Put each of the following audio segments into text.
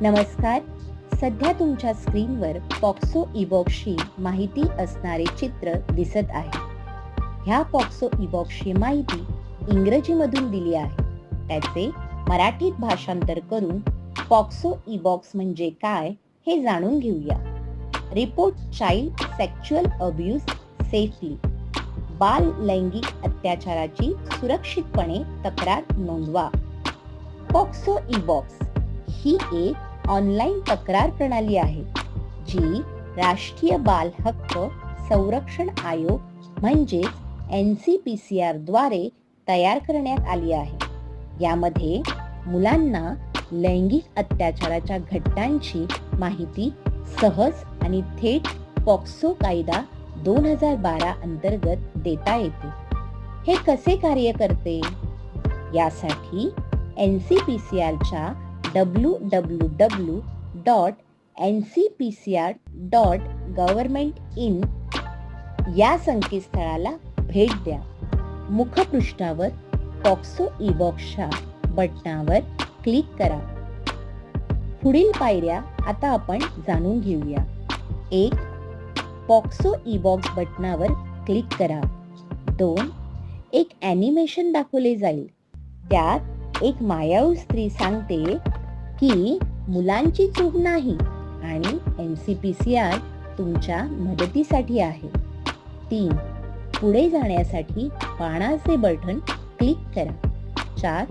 नमस्कार. सध्या तुमच्या स्क्रीनवर पॉक्सो इबॉक्सची माहिती असणारे चित्र दिसत आहे. ह्या पॉक्सो इबॉक्सची माहिती इंग्रजीमधून दिली आहे. त्याचे मराठीत भाषांतर करून पॉक्सो इबॉक्स म्हणजे काय हे जाणून घेऊया. Report child sexual abuse safely. बाल लैंगिक अत्याचाराची सुरक्षितपणे तक्रार नोंदवा. पॉक्सो इबॉक्स ही एक ऑनलाईन तक्रार प्रणाली आहे जी राष्ट्रीय बाल हक्क संरक्षण आयोग म्हणजेच एन सी पी सी आरद्वारे तयार करण्यात आली आहे. यामध्ये मुलांना लैंगिक अत्याचाराच्या घटनांची माहिती सहज आणि थेट पॉक्सो कायदा दोन हजार बारा अंतर्गत देता येते. हे कसे कार्य करते? यासाठी एन सी पी सी आरच्या W W W dot N C P C R dot government in या संकेतस्थळाला भेट द्या. मुखपृष्ठावर टॉक्सो इबॉक्सच्या बटणावर क्लिक करा. पुढील पायऱ्या आता आपण जाणून घेऊया. एक पॉक्सो इबॉक्स बटणावर क्लिक करा. दोन एक ॲनिमेशन दाखवले जाईल. त्यात एक मायाळू स्त्री सांगते की मुलांची चूक नाही आणि M C P C R तुमच्या मदतीसाठी आहे. तीन पुढे जाण्यासाठी पाणाचे बटन क्लिक करा. चार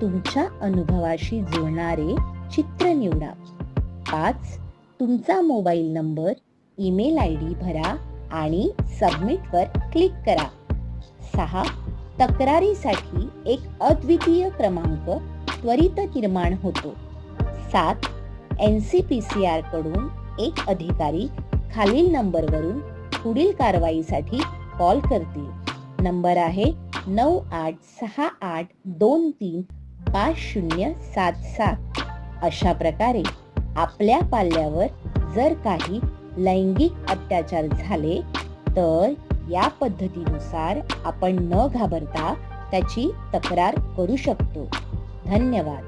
तुमच्या अनुभवाशी जुळणारे चित्र निवडा. पाच तुमचा mobile number email I D भरा आणि सबमिटवर क्लिक करा. सहा तक्रारीसाठी एक अद्वितीय क्रमांक त्वरित निर्माण होतो. सात एन सी पी सी आरकडून एक अधिकारी खालील नंबरवरून पुढील कारवाईसाठी कॉल करतील. नंबर आहे नऊ आठ सहा आठ दोन तीन पाच शून्य सात सात. अशा प्रकारे आपल्या पाल्यावर जर काही लैंगिक अत्याचार झाले तर या पद्धतीनुसार आपण न घाबरता त्याची तक्रार करू शकतो. धन्यवाद.